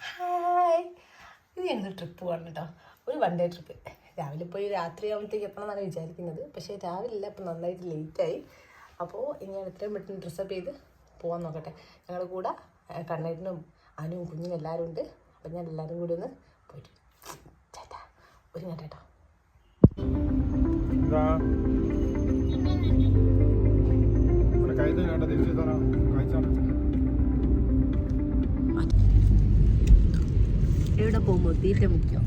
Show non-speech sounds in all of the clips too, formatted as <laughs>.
Hi. ഇത് ഞങ്ങൾ trip പോകണം കേട്ടോ ഒരു വൺ ഡേ ട്രിപ്പ് രാവിലെ പോയി രാത്രി ആകുമ്പോഴത്തേക്ക് എന്നാണ് വിചാരിക്കുന്നത്. പക്ഷേ രാവിലെ ഇല്ല അപ്പം നന്നായിട്ട് ലേറ്റായി അപ്പോൾ ഇനി ഞാൻ എത്രയും പെട്ടെന്ന് ഡ്രസ്സപ്പ് ചെയ്ത് പോകാൻ നോക്കട്ടെ. ഞങ്ങളുടെ കൂടെ കണ്ണേട്ടനും അനുവും കുഞ്ഞിനും എല്ലാവരും ഉണ്ട്. അപ്പം ഞാൻ എല്ലാവരും കൂടി ഒന്ന് പോയിട്ട് ചേട്ടാ ഒരു കേട്ടോ എന്താ കാഴ്ച എവിടെ പോകുമ്പോൾ തീറ്റ മുഖ്യം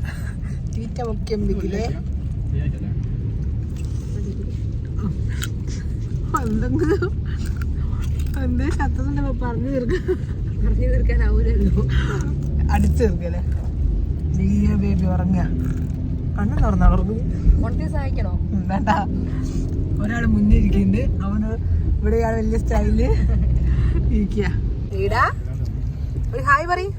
തീറ്റ മുഖ്യം ബിഗിലേ എന്തെങ്കിലും എന്തേ ശബ്ദത്തിന്റെ പറഞ്ഞു തീർക്കാൻ പറഞ്ഞു തീർക്കാനാവൂലല്ലോ. അടിച്ചു തീർക്കല്ലേ? ബേബി കണ്ണു തുറന്ന ഉറങ്ങി കൊണ്ടേ സഹായിക്കണോ വേണ്ട. ഒരാൾ മുന്നേ ഇരിക്കുന്നുണ്ട്. അവന് ഇവിടെ വലിയ സ്റ്റൈൽ ഇരിക്കുക. ഈടാ ഒരു ഹായ് പറയും.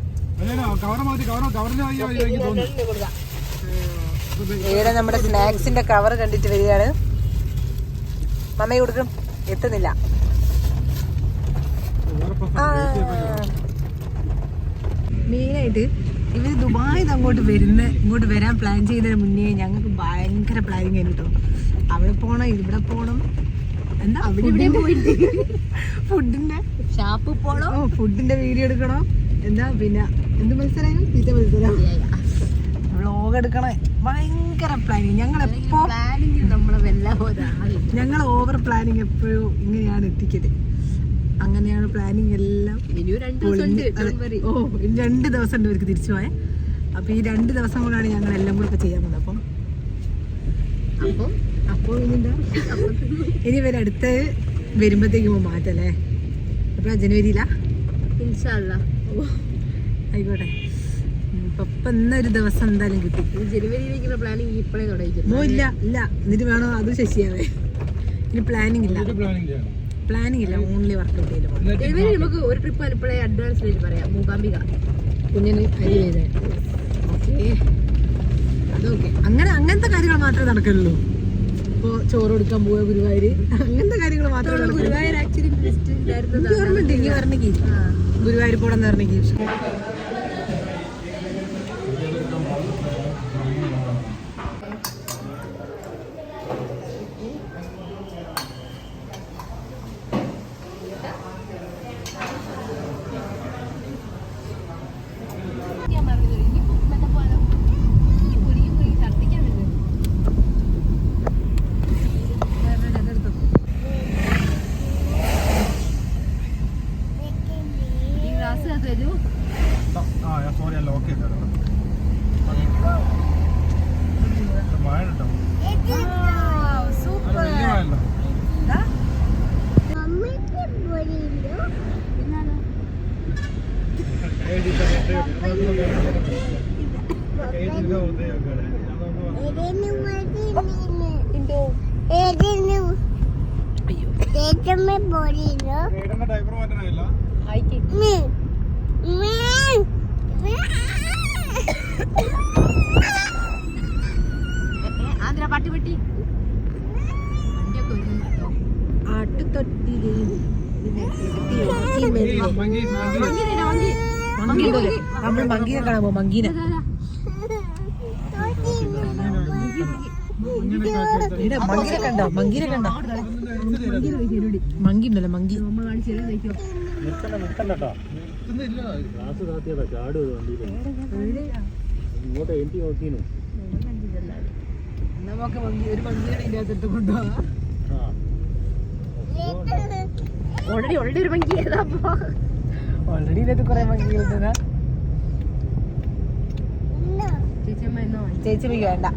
ഇവിടെ നമ്മുടെ സ്നാക്സിന്റെ കവർ കണ്ടിട്ട് വരികയാണ്? മമ്മയെ കൊടുക്കും. എത്തുന്നില്ല. മെയിനായിട്ട് ഇവർ ദുബായിൽ അങ്ങോട്ട് വരുന്ന ഇങ്ങോട്ട് വരാൻ പ്ലാൻ ചെയ്യുന്നതിന് മുന്നേ ഞങ്ങൾക്ക് ഭയങ്കര പ്ലാനിങ് ആയിരുന്നു കേട്ടോ അവിടെ പോണം ഇവിടെ പോണം. എന്താ അവിടെ ഇവിടെ പോയിട്ട്. ഫുഡിന്റെ ഷാപ്പ് പോണോ. ഫുഡിന്റെ വീഡിയോ എടുക്കണോ? എന്താ പിന്നെ? എന്ത് മത്സരം? തീറ്റ മത്സരം. വ്ളോഗ് എടുക്കണേ. ഭയങ്കര പ്ലാനിങ് ഞങ്ങൾ എപ്പോ പ്ലാനിങ് ഞങ്ങൾ ഓവർ പ്ലാനിങ് എപ്പോഴും ഇങ്ങനെയാണ് എത്തിക്കൽ. അങ്ങനെയാണ് പ്ലാനിങ് എല്ലാം. ഓ ഇനി രണ്ട് ദിവസം ഉണ്ട് ഇവർക്ക് തിരിച്ചു പോയാൽ അപ്പൊ ഈ രണ്ട് ദിവസം കൊണ്ടാണ് ഞങ്ങൾ എല്ലാം കൂടെ ചെയ്യാൻ പോകുന്നത്. അപ്പം അപ്പോൾ ഇനി ഇവരടുത്ത് വരുമ്പോഴത്തേക്കും മാറ്റല്ലേ? അപ്പൊ ജനുവരിയിലാ? ഓ ആയിക്കോട്ടെ. ഇപ്പൊ ഇന്നൊരു ദിവസം എന്തായാലും കിട്ടി. ജനുവരിയിലേക്കുള്ള പ്ലാനിങ് ഇപ്പോഴേ തുടങ്ങി മോ ഇല്ല ഇല്ല. എന്നിട്ട് വേണോ അത് ശശിയാവേ? ഇനി പ്ലാനിങ് ഇല്ല. പ്ലാനിങ് ഇല്ല. ഓൺലി വർക്ക് ജനുവരി നമുക്ക് ഒരു ട്രിപ്പ് ഇപ്പോഴേ അഡ്വാൻസ് ആയിട്ട് പറയാം. മൂകാംബിക. കുഞ്ഞിന് അരി ചെയ്തേ ഓക്കെ അതൊക്കെ അങ്ങനെ അങ്ങനത്തെ കാര്യങ്ങൾ മാത്രമേ നടക്കുള്ളൂ. ഇപ്പോ ചോറ് കൊടുക്കാൻ പോവുക ഗുരുവായൂര്. അങ്ങനത്തെ കാര്യങ്ങൾ മാത്രമേ ഗുരുവായൂർ ആക്ച്വലി ഗുരുവായൂർ പോണെന്ന് പറഞ്ഞെങ്കിൽ ഞാൻ പറഞ്ഞത് ഇനിയിപ്പോ മറ്റേ പോലെ ഈ പൊടി പോയി ഛർദ്ദിക്കാൻ വരുന്നത് ഈ ഗ്ലാസ് അത് തരൂ ആ ഞാൻ സോറി ഞാൻ ലോക്ക് ചെയ്തോ മഴ കേട്ടോ സൂപ്പർ വലിയ മഴയല്ല ഡൈപ്പർ മാറ്റാനായില്ല ആന്ധ്ര പാട്ടി പെട്ടി ആട്ടുതൊട്ടിൽ മങ്കി ഉണ്ടല്ലേ നമ്മൾ മങ്കീനെ കാണാൻ പോകും മങ്കീനെ. മങ്കീനെ കണ്ടോ? മങ്കീനെ കണ്ടോ? മങ്കി ഉണ്ടല്ലോ മങ്കി. കാണിച്ചു തരാം നോക്കിയോ നമുക്ക് ഒരു മങ്കീനെ ഇതിന്റെ അകത്ത് കൊണ്ടുപോകാം ഓൾറെഡി ഓൾറെഡി ഒരു മങ്കി ഏതാ? അപ്പൊ ഓൾറെഡി ഇതിനകത്ത് കുറെ മങ്കികളുണ്ട് ചേച്ചി വേണ്ട.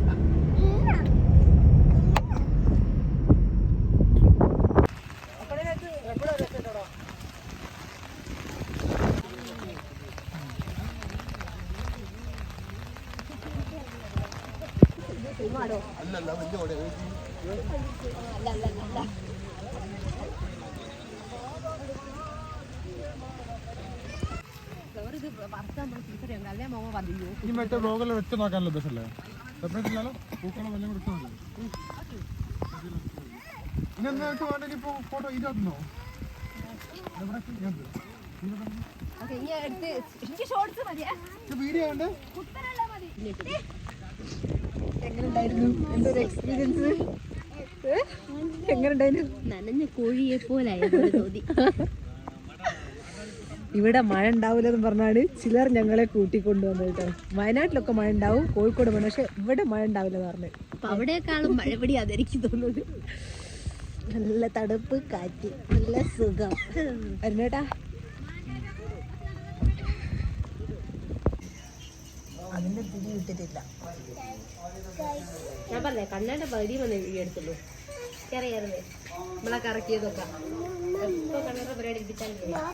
ഇത് വറുത്താൻ തിരിച്ചറിയാം അല്ലേ മോമ പറഞ്ഞു ഈ മറ്റേ ബ്ലോഗെല്ലാം വെച്ച് നോക്കാനല്ലോ ബസ്സല്ലേ സെപ്പറേറ്റ് ഇല്ലല്ലോ? പൂക്കളം എല്ലാം കൂടെ ഇട്ടോ ഇനി എന്താ വേണ്ടെങ്കിൽ ഇപ്പോൾ ഫോട്ടോ മതിയാ. വീഡിയോ ഉണ്ട് കുത്തനുള്ള മതി. എങ്ങനെ ഉണ്ടായിരുന്നു എന്തൊരു എക്സ്പീരിയൻസ് എങ്ങനെ ഉണ്ടായിരുന്നു നനഞ്ഞ കോഴിയെ പോലായിരുന്നു തോന്നി <laughs> ഇവിടെ മഴ ഉണ്ടാവില്ലെന്ന് പറഞ്ഞാണ് ചിലർ ഞങ്ങളെ കൂട്ടിക്കൊണ്ടുവന്നത് കേട്ടോ വയനാട്ടിലൊക്കെ മഴ ഉണ്ടാവും കോഴിക്കോട് മഴ പക്ഷെ ഇവിടെ മഴ ഉണ്ടാവില്ലെന്ന് പറഞ്ഞു. അവിടെക്കാളും മഴപടി അതെനിക്ക് തോന്നുന്നത് നല്ല തണുപ്പ് കാറ്റ് നല്ല സുഖം. അരുണേട്ടാ അതിന്റെ പിടി വിട്ടിട്ടില്ല ഞാൻ പറഞ്ഞേ കണ്ണാന്റെ പകുതി വന്ന് എടുത്തുള്ളൂ അറിയാറുണ്ട് നമ്മളെ കറക്കിയതൊക്കെ. എപ്പോ കണ്ണാന്റെ പരിപാടി